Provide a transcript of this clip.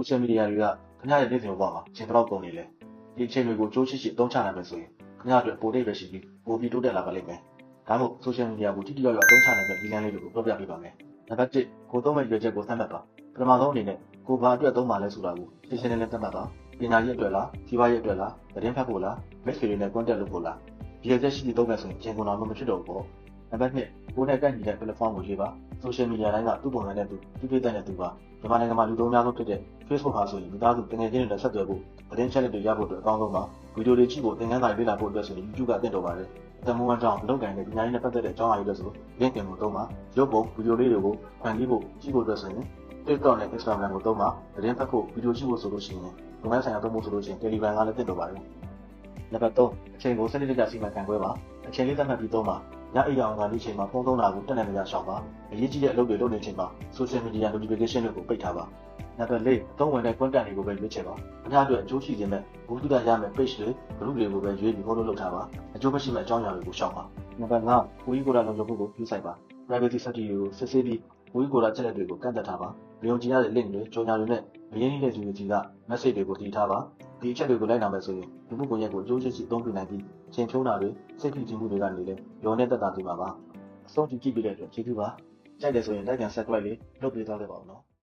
social media တွေကခင်ဗျားရဲ့နေ့စဉ်ဘဝမှာအချိန်ဘယ်လောက်ကုန်နေလဲဒီအချိန်တွေကိုကြိုးချစ်ချစ်အသုံးချနိုင်မယ်ဆိုရင်ခင်ဗျားအတွက်ပိုတိတ်ပဲရှိပြီးပိုပြီးတိုးတက်လာပါလိမ့်မယ်ဒါမှမဟုတ် social media ကိုတိတိယောက်ယောက်အသုံးချနိုင်တဲ့ဒီလမ်းလေးတွေကိုပြောပြပေးပါမယ်နံပါတ်1ကိုသုံးမဲ့ရွေးချက်ကိုသတ်မှတ်ပါပထမဆုံးအနေနဲ့ကိုဘာအတွက်သုံးပါလဲဆိုတာကိုရှင်းရှင်းလင်းလင်းသတ်မှတ်ပါပညာရေးအတွက်လားစီးပွားရေးအတွက်လားသတင်းဖတ်ဖို့လား message တွေနဲ့ contact လုပ်ဖို့လားဒီရက်ချက်ရှိပြီးသုံးမယ်ဆိုရင်အချိန်ကုန်အောင်မဖြစ်တော့ဘူးပေါ့နံပါတ်2ကိုယ်နဲ့ကိုက်ညီတဲ့ platform ကိုရွေးပါ social media တိုင်းကသူ့ပုံစံနဲ့သူသူပြည့်တဲ့နဲ့သူပါမြန်မာနိုင်ငံမှာလူသုံးများဆုံးဖြစ်တဲ့ Facebook ဟာဆိုရင်မိသားစုတငယ်ချင်းတွေနဲ့ဆက်သွယ်ဖို့သတင်းချက်လက်တွေရဖို့အတွက်အကောင်းဆုံးပါဗီဒီယိုတွေကြည့်ဖို့သင်ခန်းစာတွေလေ့လာဖို့အတွက်ဆိုရင် YouTube ကအသင့်တော်ပါတယ်အတမန်ကြောင့်လောက်ကန်တဲ့ပညာရေးနဲ့ပတ်သက်တဲ့အကြောင်းအရာတွေဆို link တင်ဖို့သုံးပါရုပ်ပုံဗီဒီယိုလေးတွေကိုဖန်တီးဖို့ကြည့်ဖို့အတွက်ဆိုရင် TikTok နဲ့ Instagram ကိုသုံးပါသတင်းဖတ်ဖို့ဗီဒီယိုကြည့်ဖို့ဆိုလို့ရှိရင်ဒီမိုင်းဆိုင်ရာသုံးဖို့ဆိုလို့ရှိရင် Telegram ကလည်းသင့်တော်ပါတယ်နံပါတ်3အချိန်ကိုစနစ်တကျစီမံခန့်ခွဲပါအချိန်လေးသတ်မှတ်ပြီးသုံးပါညအိမ်အောင်ကနေ့ချိန်မှာဖုန်းသုံးတာကိုတက်နေကြရှောင်ပါအရေးကြီးတဲ့အလုပ်တွေလုပ်နေချိန်မှာ social media notification တွေကိုပိတ်ထားပါ နံပါတ်4အသုံးဝင်တဲ့ content တွေကိုပဲရွေးချယ်ပါအများအတွက်အကျိုးရှိခြင်းနဲ့ဘုဒ္ဓရမယ် page တွေ group တွေကိုပဲရွေးပြီး follow လုပ်ထားပါအကျိုးမရှိမဲ့အကြောင်းအရာတွေကိုရှောင်ပါနံပါတ်5ကိုကြီးကိုယ်တာလုံခြုံမှုကိုပြုဆိုင်ပါ privacy setting တွေကိုစစ်ဆေးပြီးကိုကြီးကိုယ်တာချက်လက်တွေကိုကန့်သက်ထားပါမယုံကြည်ရတဲ့ link တွေကြော်ညာတွေနဲ့မရင်းနှီးတဲ့သူတွေကြီးက message တွေကိုတည်ထားပါဒီအချက်တွေကိုလိုက်နာမယ်ဆိုရင်ဒီမှုကွန်ရက်ကိုအကျိုးရှိရှိအသုံးပြုနိုင်ပြီးချိန်ဖြုံးတာတွေစိတ်ဖိစီးမှုတွေကနေလည်းရောနဲ့တက်တာပြပါပါအဆုံးထိကြည့်ပြီးတဲ့အတွက်ကျေးဇူးပါကြိုက်တယ်ဆိုရင် like and subscribe လေးလုပ်ပေးသွားခဲ့ပါဦးနော်